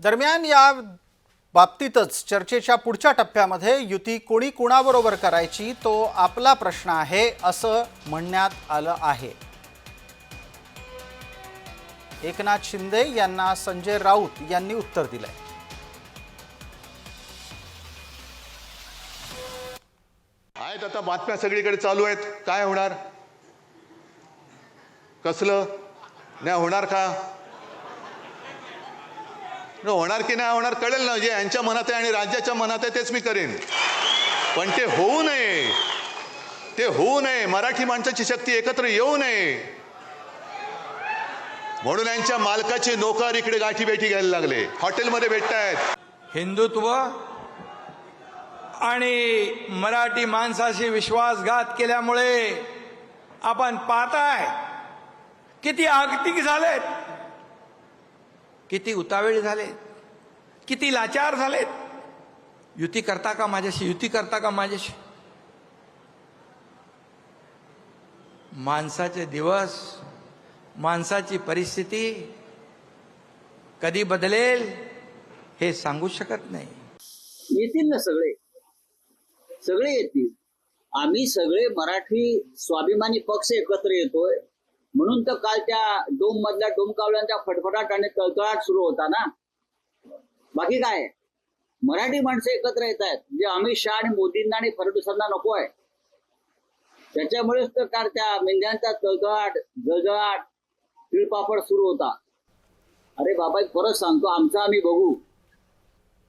दरम्यान या बाबतीतच चर्चेच्या पुढच्या टप्प्यामध्ये युती कोणी कुणाबरोबर करायची तो आपला प्रश्न आहे असं म्हणण्यात आलं आहे. एकनाथ शिंदे यांना संजय राऊत यांनी उत्तर दिलंय. आहेत आता बातम्या सगळीकडे चालू आहेत. काय होणार? कसलं? नाही होणार का? न होणार की नाही होणार कळेल ना. जे यांच्या मनात आहे आणि राज्याच्या मनात आहे तेच मी करेन. पण ते होऊ नये. ते होऊ नये. मराठी माणसाची शक्ती एकत्र येऊ नये. म्हणून यांच्या मालकाचे नोकर इकडे गाठी बेठी घ्यायला लागले. हॉटेलमध्ये भेटतायत. हिंदुत्व आणि मराठी माणसाशी विश्वासघात केल्यामुळे आपण पाहताय किती आगतिक झालेत. किती उतावेळी झाले? किती लाचार झालेत? युती करता का माझ्याशी? युती करता का माझ्याशी? माणसाचे दिवस माणसाची परिस्थिती कधी बदलेल हे सांगू शकत नाही. येतील ना सगळे? सगळे येतील. आम्ही सगळे मराठी स्वाभिमानी पक्ष एकत्र येतोय. म्हणून तर कालच्या डोम मधल्या डोमकावल्यांचा फटफटाट आणि तळतळाट सुरू होता ना? बाकी काय? मराठी माणसं एकत्र येत आहेत. म्हणजे अमित शहा आणि मोदींना आणि फडणवीसांना नको आहे. त्याच्यामुळेच तर काल त्या मेंढ्यांचा तळतळाट जळजळाट तिळपापड सुरू होता. अरे बाबा परत सांगतो. आमचा आम्ही बघू.